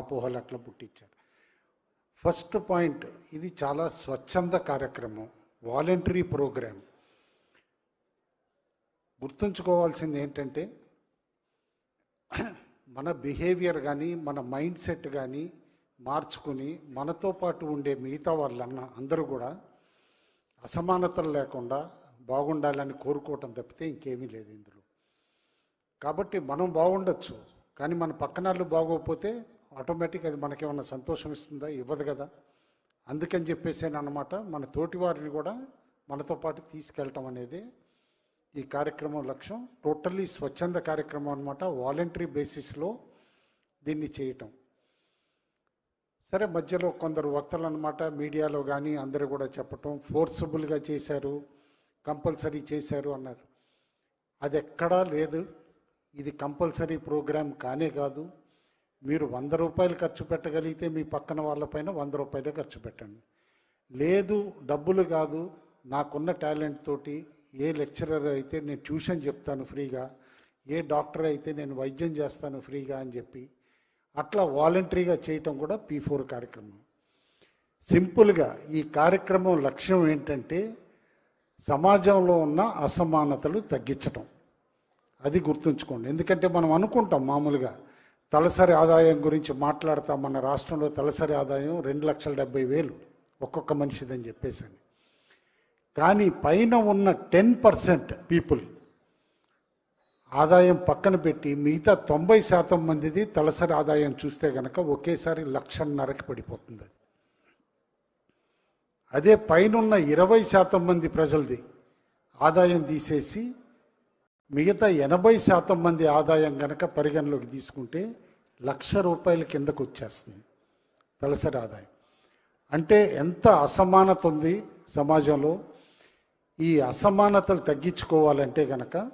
అపోహలు అట్లా పుట్టించారు. ఫస్ట్ పాయింట్ ఇది చాలా స్వచ్ఛంద కార్యక్రమం వాలంటరీ ప్రోగ్రామ్. గుర్తుంచుకోవాల్సింది ఏంటంటే మన బిహేవియర్ కానీ మన మైండ్ సెట్ కానీ మార్చుకుని మనతో పాటు ఉండే మిగతా వాళ్ళన్న అందరూ కూడా అసమానతలు లేకుండా బాగుండాలని కోరుకోవటం తప్పితే ఇంకేమీ లేదు ఇందులో. కాబట్టి మనం బాగుండొచ్చు కానీ మన పక్కన వాళ్ళు బాగోకపోతే ఆటోమేటిక్ అది మనకేమన్నా సంతోషం ఇస్తుందా? ఇవ్వదు కదా. అందుకని చెప్పేసి అనమాట మన తోటి వారిని కూడా మనతో పాటు తీసుకెళ్ళటం అనేది ఈ కార్యక్రమం లక్ష్యం. టోటల్లీ స్వచ్ఛంద కార్యక్రమం అనమాట వాలంటరీ బేసిస్లో దీన్ని చేయటం. సరే మధ్యలో కొందరు వక్తలు అనమాట మీడియాలో కానీ అందరూ కూడా చెప్పటం. ఫోర్సబుల్గా చేశారు కంపల్సరీ చేశారు అన్నారు. అది ఎక్కడా లేదు. ఇది కంపల్సరీ ప్రోగ్రామ్ కానే కాదు. మీరు వంద రూపాయలు ఖర్చు పెట్టగలిగితే మీ పక్కన వాళ్ళపైన వంద రూపాయలు ఖర్చు పెట్టండి. లేదు డబ్బులు కాదు నాకున్న టాలెంట్ తోటి ఏ లెక్చరర్ అయితే నేను ట్యూషన్ చెప్తాను ఫ్రీగా ఏ డాక్టర్ అయితే నేను వైద్యం చేస్తాను ఫ్రీగా అని చెప్పి అట్లా వాలంటరీగా చేయటం కూడా పీ ఫోర్ కార్యక్రమం. సింపుల్గా ఈ కార్యక్రమం లక్ష్యం ఏంటంటే సమాజంలో ఉన్న అసమానతలు తగ్గించటం. అది గుర్తుంచుకోండి. ఎందుకంటే మనం అనుకుంటాం మామూలుగా తలసరి ఆదాయం గురించి మాట్లాడతాం మన రాష్ట్రంలో తలసరి ఆదాయం రెండు లక్షల డెబ్బై వేలు ఒక్కొక్క మనిషిదని చెప్పేసి కానీ పైన ఉన్న టెన్ పర్సెంట్ పీపుల్ ఆదాయం పక్కన పెట్టి మిగతా తొంభై శాతం మందిది తలసరి ఆదాయం చూస్తే కనుక ఒకేసారి లక్షన్నరకి పడిపోతుంది అది. అదే పైనున్న ఇరవై శాతం మంది ప్రజలది ఆదాయం తీసేసి మిగతా ఎనభై శాతం మంది ఆదాయం కనుక పరిగణలోకి తీసుకుంటే లక్ష రూపాయల కిందకు వచ్చేస్తుంది. తలసరి ఆదాయం. అంటే ఎంత అసమానత ఉంది సమాజంలో? ఈ అసమానతలు తగ్గించుకోవాలంటే గనక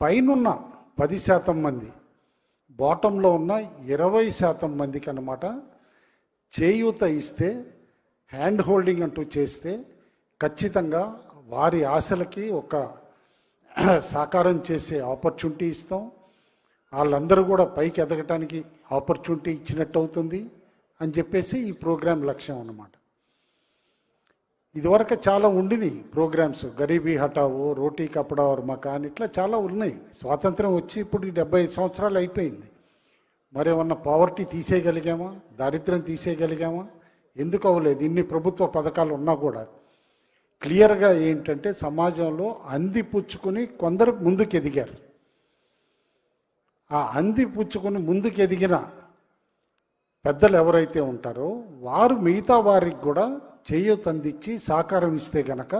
పైనున్న పది శాతం మంది బాటంలో ఉన్న ఇరవై శాతం మందికి అన్నమాట చేయూత ఇస్తే హ్యాండ్ హోల్డింగ్ అంటూ చేస్తే ఖచ్చితంగా వారి ఆశలకి ఒక సాకారం చేసే ఆపర్చునిటీ ఇస్తాం. వాళ్ళందరూ కూడా పైకి ఎదగటానికి ఆపర్చునిటీ ఇచ్చినట్టు అవుతుంది అని చెప్పేసి ఈ ప్రోగ్రాం లక్ష్యం అన్నమాట. ఇదివరకు చాలా ఉండినాయి ప్రోగ్రామ్స్. గరీబీ హటావో రోటీ కపడా और మకాన్ ఇట్లా చాలా ఉన్నాయి. స్వాతంత్రం వచ్చి ఇప్పుడు ఈ డెబ్బై సంవత్సరాలు అయిపోయింది. మరేమన్నా పావర్టీ తీసేయగలిగామా? దారిద్ర్యం తీసేయగలిగామా? ఎందుకు అవ్వలేదు? ఇన్ని ప్రభుత్వ పథకాలు ఉన్నా కూడా క్లియర్గా ఏంటంటే సమాజంలో అందిపుచ్చుకుని కొందరు ముందుకు ఎదిగారు ఆ అంది పుచ్చుకుని ముందుకు ఎదిగిన పెద్దలు ఎవరైతే ఉంటారో వారు మిగతా వారికి కూడా చేయూతందించి సహకారం ఇస్తే గనక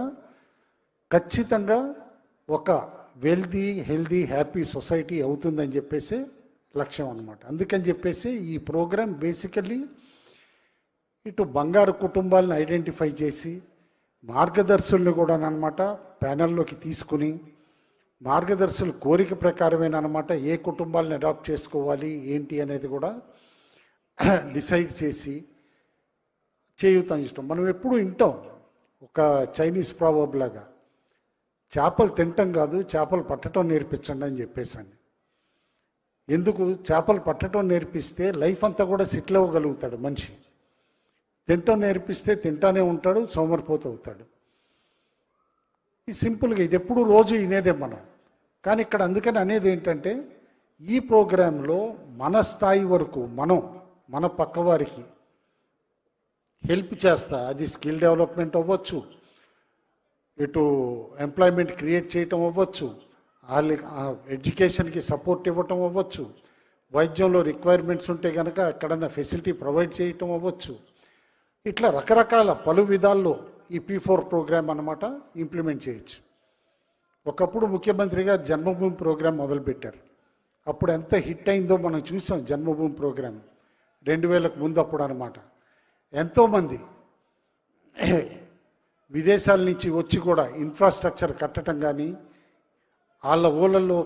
ఖచ్చితంగా ఒక వెల్దీ హెల్దీ హ్యాపీ సొసైటీ అవుతుందని చెప్పేసి లక్ష్యం అనమాట అందుకని చెప్పేసి ఈ ప్రోగ్రామ్ బేసికల్లీ ఇటు బంగారు కుటుంబాలను ఐడెంటిఫై చేసి మార్గదర్శుల్ని కూడా అనమాట ప్యానెల్లోకి తీసుకుని మార్గదర్శుల కోరిక ప్రకారమైన అనమాట ఏ కుటుంబాలను అడాప్ట్ చేసుకోవాలి ఏంటి అనేది కూడా డిసైడ్ చేసి చేయుతాం ఇష్టం. మనం ఎప్పుడు వింటాం ఒక చైనీస్ ప్రావర్బ్ లాగా చేపలు తినటం కాదు చేపలు పట్టడం నేర్పించండి అని చెప్పేసాను ఎందుకు? చేపలు పట్టడం నేర్పిస్తే లైఫ్ అంతా కూడా సెటిల్ అవ్వగలుగుతాడు మనిషి. తింటం నేర్పిస్తే తింటానే ఉంటాడు సోమరిపోతూ అవుతాడు. ఈ సింపుల్గా ఇది ఎప్పుడు రోజు వినేదే మనం. కానీ ఇక్కడ అందుకని అనేది ఏంటంటే ఈ ప్రోగ్రాంలో మన స్థాయి వరకు మనం మన పక్కవారికి హెల్ప్ చేస్తా అది స్కిల్ డెవలప్మెంట్ అవ్వచ్చు ఇటు ఎంప్లాయ్మెంట్ క్రియేట్ చేయటం అవ్వచ్చు వాళ్ళ ఎడ్యుకేషన్కి సపోర్ట్ ఇవ్వటం అవ్వచ్చు వైద్యంలో రిక్వైర్మెంట్స్ ఉంటే కనుక ఎక్కడన్నా ఫెసిలిటీ ప్రొవైడ్ చేయటం అవ్వచ్చు. ఇట్లా రకరకాల పలు విధాల్లో ఈ పీ ఫోర్ ప్రోగ్రామ్ అనమాట ఇంప్లిమెంట్ చేయొచ్చు. ఒకప్పుడు ముఖ్యమంత్రి గారు జన్మభూమి ప్రోగ్రాం మొదలుపెట్టారు. అప్పుడు ఎంత హిట్ అయిందో మనం చూసాం జన్మభూమి ప్రోగ్రాం రెండు వేలకు ముందు అప్పుడు అనమాట ఎంతోమంది విదేశాల నుంచి వచ్చి కూడా ఇన్ఫ్రాస్ట్రక్చర్ కట్టడం కానీ వాళ్ళ ఊళ్ళల్లో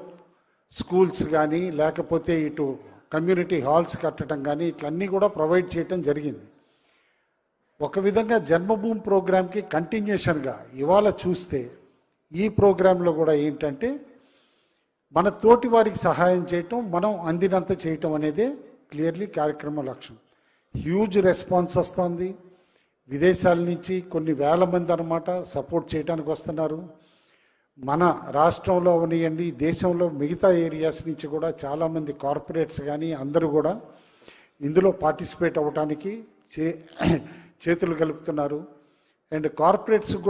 స్కూల్స్ కానీ లేకపోతే ఇటు కమ్యూనిటీ హాల్స్ కట్టడం కానీ ఇట్లన్నీ కూడా ప్రొవైడ్ చేయటం జరిగింది. ఒక విధంగా జన్మభూమి ప్రోగ్రామ్కి కంటిన్యూషన్గా ఇవాళ చూస్తే ఈ ప్రోగ్రాంలో కూడా ఏంటంటే మన తోటి వారికి సహాయం చేయటం మనం అందినంత చేయటం అనేది క్లియర్లీ కార్యక్రమ లక్ష్యం. హ్యూజ్ రెస్పాన్స్ వస్తుంది. విదేశాల నుంచి కొన్ని వేల మంది అనమాట సపోర్ట్ చేయడానికి వస్తున్నారు. మన రాష్ట్రంలో అవనియండి దేశంలో మిగతా ఏరియాస్ నుంచి కూడా చాలామంది కార్పొరేట్స్ కానీ అందరూ కూడా ఇందులో పార్టిసిపేట్ అవ్వడానికి చే చేతులు కలుపుతున్నారు. అండ్ కార్పొరేట్స్ కూడా